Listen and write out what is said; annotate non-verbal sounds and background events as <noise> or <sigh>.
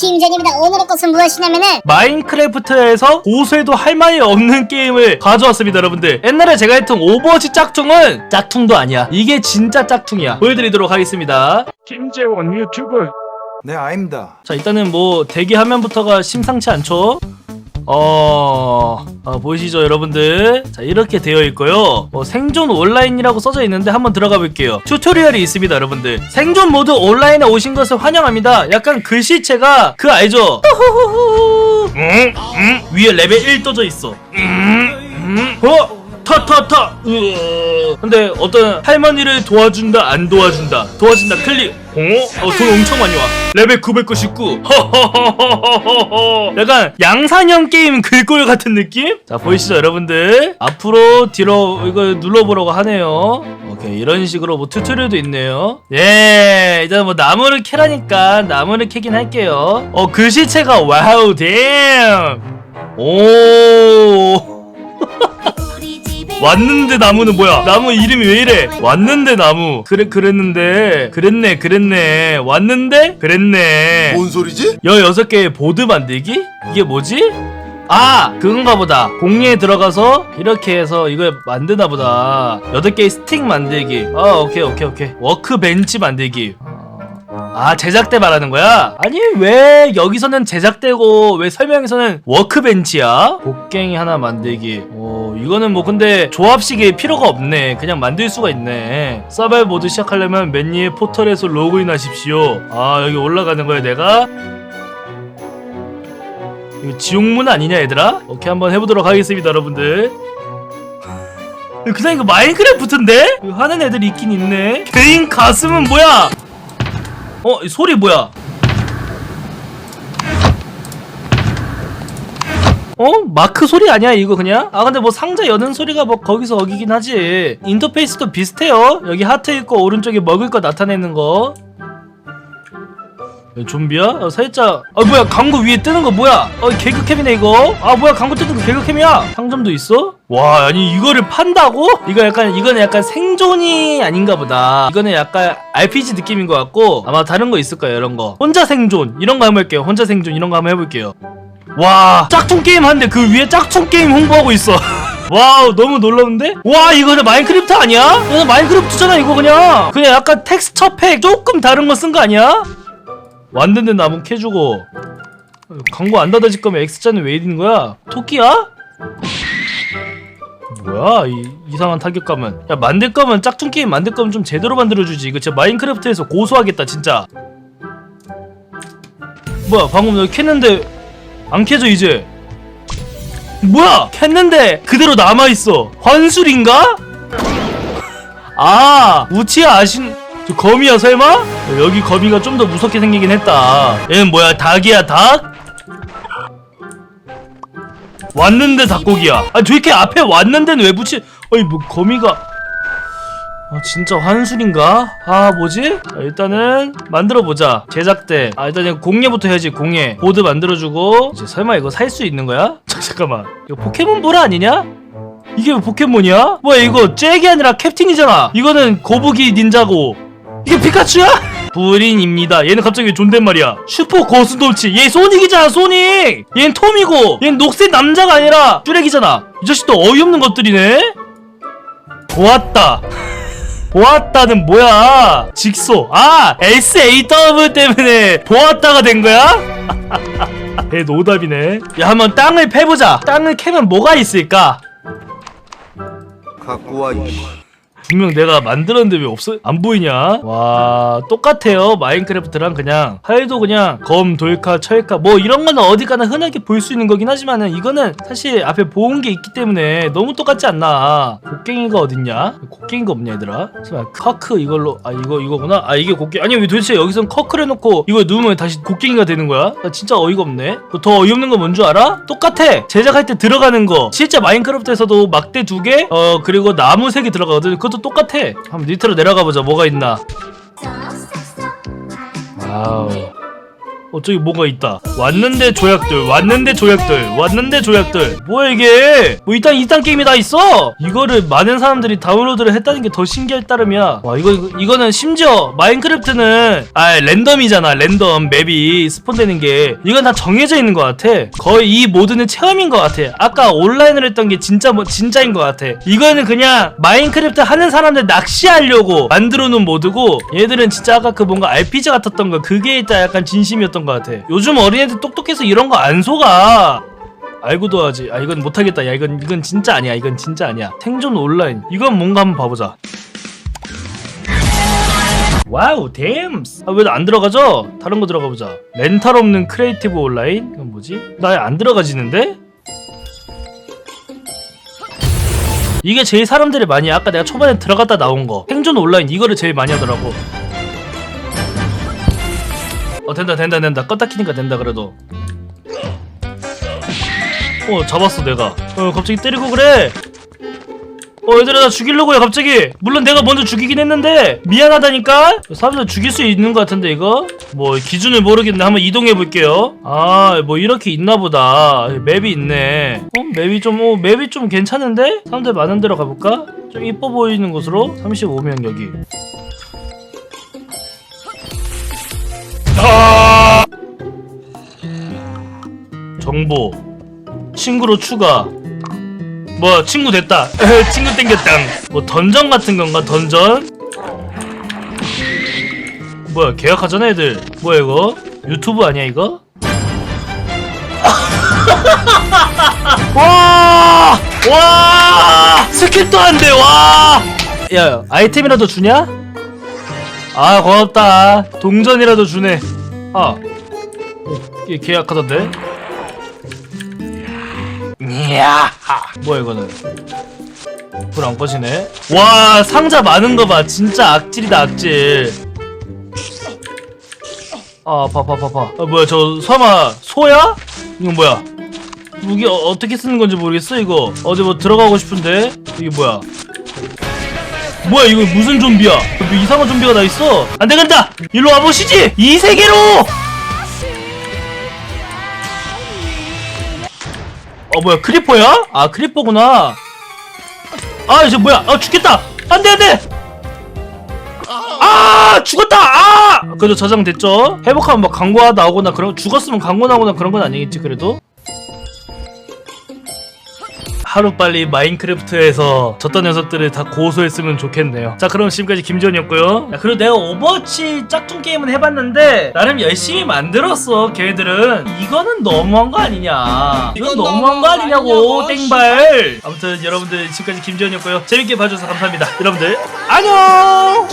김전입니다. 오늘의 것은 무엇이냐면은 마인크래프트에서 고수해도 할 말이 없는 게임을 가져왔습니다 여러분들. 옛날에 제가 했던 오버워치 짝퉁은 짝퉁도 아니야. 이게 진짜 짝퉁이야. 보여드리도록 하겠습니다. 김재원 유튜브. 네, 아입니다. 자 일단은 뭐 대기 화면부터가 심상치 않죠 어... 어, 보이시죠 여러분들? 자 이렇게 되어 있고요. 뭐 생존 온라인이라고 써져 있는데 한번 들어가 볼게요. 튜토리얼이 있습니다 여러분들. 생존 모드 온라인에 오신 것을 환영합니다. 약간 글씨체가 그 알죠? 음, 음, 위에 레벨 1 떠져 있어. 음, 음, 어? 타타타 으 근데 어떤 할머니를 도와준다 안 도와준다. 도와준다. 클릭 어? 어, 돈 엄청 많이 와. 레벨 999 허허허허허허 약간 양산형 게임 글꼴 같은 느낌? 자 보이시죠 여러분들? 앞으로 뒤로 이거 눌러보라고 하네요. 오케이 이런 식으로 뭐 튜토리얼도 있네요. 예 일단 뭐 나무를 캐라니까 나무를 캐긴 할게요. 어 글씨체가 와우 댐 오 왔는데 나무는 뭐야? 나무 이름이 왜 이래? 왔는데 나무. 그래 그랬는데 그랬네 그랬네. 왔는데 그랬네. 뭔 소리지? 여 여섯 개의 보드 만들기? 이게 뭐지? 아 그건가 보다 공예에 들어가서 이렇게 해서 이걸 만드나 보다 여덟 개의 스틱 만들기 아 오케이 오케이 오케이 워크벤치 만들기 아 제작대 말하는 거야? 아니 왜 여기서는 제작대고 왜 설명에서는 워크벤치야? 곡괭이 하나 만들기 오 이거는 뭐 근데 조합식이 필요가 없네 그냥 만들 수가 있네 서바이벌 모드 시작하려면 맨 위에 포털에서 로그인 하십시오 아 여기 올라가는 거야 내가? 이거 지옥문 아니냐 얘들아? 오케이 한번 해보도록 하겠습니다 여러분들 그냥 이거 마인크래프트인데? 이거 하는 애들이 있긴 있네 개인 가슴은 뭐야? 어, 이 소리 뭐야? 어? 마크 소리 아니야 이거 그냥? 아 근데 뭐 상자 여는 소리가 뭐 거기서 어기긴 하지 인터페이스도 비슷해요 여기 하트 있고 오른쪽에 먹을 거 나타내는 거 야, 좀비야? 어, 살짝. 아 뭐야 광고 위에 뜨는 거 뭐야? 어 개그캠이네 이거. 아 뭐야 광고 뜨는 거 개그캠이야? 상점도 있어? 와 아니 이거를 판다고? 이거 약간 이거는 약간 생존이 아닌가 보다. 이거는 약간 RPG 느낌인 것 같고 아마 다른 거 있을 거예요 이런 거. 혼자 생존. 이런 거 한번 해볼게요. 혼자 생존. 이런 거 한번 해볼게요. 와 짝퉁 게임 한데 그 위에 짝퉁 게임 홍보하고 있어. <laughs> 와우 너무 놀라운데? 와 이거는 마인크래프트 아니야? 이거 마인크래프트잖아 이거 그냥. 그냥 약간 텍스처 팩. 조금 다른 거 쓴 거 아니야? 왔는데 나무 캐주고 광고 안 닫아질 거면 X자는 왜 이러는 거야? 토끼야? 뭐야 이 이상한 타격감은 야 만들 거면 짝퉁 게임 만들 거면 좀 제대로 만들어주지 이거 진짜 마인크래프트에서 고소하겠다 진짜 뭐야 방금 여기 캤는데 안 캐져 이제 뭐야 캤는데 그대로 남아있어 환술인가? <laughs> 아 우치야 아신 저 거미야 설마? 여기 거미가 좀 더 무섭게 생기긴 했다 얘는 뭐야 닭이야 닭? 왔는데 닭고기야 아 저렇게 앞에 왔는데는 왜 붙이 아니 뭐 거미가 아 진짜 환술인가? 아 뭐지? 자, 일단은 만들어보자 제작대 아 일단은 공예부터 해야지 공예 보드 만들어주고 이제 설마 이거 살 수 있는 거야? <laughs> 자, 잠깐만 이거 포켓몬볼 아니냐? 이게 왜 포켓몬이야? 뭐야 이거 잭이 아니라 캡틴이잖아 이거는 거북이 닌자고 이게 피카츄야? 불인입니다. 얘는 갑자기 왜 존댓말이야. 슈퍼 거스돌치. 얘 소닉이잖아 소닉 얘는 톰이고 얘는 녹색 남자가 아니라 쭈렉이잖아 이 자식도 어이없는 것들이네. 보았다. <laughs> 보았다는 뭐야? 직소. 아 SAW 때문에 보았다가 된 거야? <laughs> 애 노답이네. 야 한번 땅을 패보자. 땅을 캐면 뭐가 있을까? 갖고 와 이씨. 분명 내가 만들었는데 왜 없어? 안 보이냐? 와 똑같아요 마인크래프트랑 그냥 팔도 그냥 검, 돌카, 철카 뭐 이런 거는 어디 가나 흔하게 볼 수 있는 거긴 하지만은 이거는 사실 앞에 보온 게 있기 때문에 너무 똑같지 않나 곡괭이가 어딨냐? 곡괭이가 없냐 얘들아? 잠깐 커크 이걸로 아 이거 이거구나? 아 이게 곡괭이 아니 왜 도대체 여기선 커크를 해놓고 이걸 누우면 다시 곡괭이가 되는 거야? 나 진짜 어이가 없네 그더 어이없는 건 뭔 줄 알아? 똑같아 제작할 때 들어가는 거 실제 마인크래프트에서도 막대 두개어 그리고 나무 세개 들어가거든 그것도 똑같아. 한번 밑으로 내려가 보자. 뭐가 있나. 와우 어 저기 뭐가 있다. 왔는데 조약들 왔는데 조약들 왔는데 조약들. 뭐야 이게? 뭐 이딴 이딴 게임이 다 있어? 이거를 많은 사람들이 다운로드를 했다는 게 더 신기할 따름이야. 와 이거, 이거 이거는 심지어 마인크래프트는 아 랜덤이잖아 랜덤 맵이 스폰되는 게. 이건 다 정해져 있는 것 같아. 거의 이 모드는 체험인 것 같아. 아까 온라인으로 했던 게 진짜 뭐 진짜인 것 같아. 이거는 그냥 마인크래프트 하는 사람들 낚시하려고 만들어 놓은 모드고 얘들은 진짜 아까 그 뭔가 RPG 같았던 거 그게 일단 약간 진심이었던 것 같아. 요즘 어린애들 똑똑해서 이런 거 안 속아. 알고도 하지. 아 이건 못하겠다. 야 이건 이건 진짜 아니야. 이건 진짜 아니야. 생존 온라인. 이건 뭔가 한번 봐보자. 와우 댐스. 아 왜 안 들어가죠? 다른 거 들어가 보자. 렌탈 없는 크리에이티브 온라인? 이건 뭐지? 나 안 들어가지는데? 이게 제일 사람들이 많이 해. 아까 내가 초반에 들어갔다 나온 거. 생존 온라인. 이거를 제일 많이 하더라고 어 된다 된다 된다. 껐다 키니까 된다 그래도. 어 잡았어 내가. 어 갑자기 때리고 그래. 어 얘들아 나 죽이려고 해 갑자기. 물론 내가 먼저 죽이긴 했는데 미안하다니까? 사람들 죽일 수 있는 것 같은데 이거? 뭐 기준을 모르겠네. 한번 이동해 볼게요. 아 뭐 이렇게 있나 보다. 맵이 있네. 어 맵이 좀 어, 맵이 좀 괜찮은데? 사람들 많은 데로 가볼까? 좀 이뻐 보이는 곳으로? 35명 여기 아! 정보 친구로 추가 뭐 친구 됐다 <laughs> 친구 땡겼다 뭐 던전 같은 건가 던전 뭐야 계약하잖아 애들 뭐야 이거 유튜브 아니야 이거 <laughs> 와! 와! 스킵도 안 돼, 와! 야, 아이템이라도 주냐? 아, 고맙다. 동전이라도 주네. 아. 얘 계약하던데? 이야. 뭐야, 이거는? 불 안 꺼지네. 와, 상자 많은 거 봐. 진짜 악질이다, 악질. 아, 봐, 봐, 봐, 봐. 아, 뭐야, 저 설마 소야? 이건 뭐야? 무기 어, 어떻게 쓰는 건지 모르겠어 이거 어디 뭐 들어가고 싶은데 이게 뭐야 뭐야 이거 무슨 좀비야? 뭐 이상한 좀비가 다 있어. 안 되겠다! 일로 와보시지! 이 세계로! 어 뭐야 크리퍼야? 아 크리퍼구나. 아 이제 뭐야? 아 죽겠다! 안돼 안돼! 아 죽었다! 아! 그래도 저장됐죠? 회복하면 막 광고 나오거나 그런 죽었으면 광고 나오거나 그런 건 아니겠지 그래도 하루빨리 마인크래프트에서 졌던 녀석들을 다 고소했으면 좋겠네요. 자 그럼 지금까지 김지원이었고요. 야, 그리고 내가 오버워치 짝퉁 게임은 해봤는데 나름 열심히 만들었어 걔네들은. 이거는 너무한 거 아니냐? 이건 너무한 거 아니냐고, 땡발. 아무튼 여러분들 지금까지 김지원이었고요. 재밌게 봐주셔서 감사합니다. <laughs> 여러분들 안녕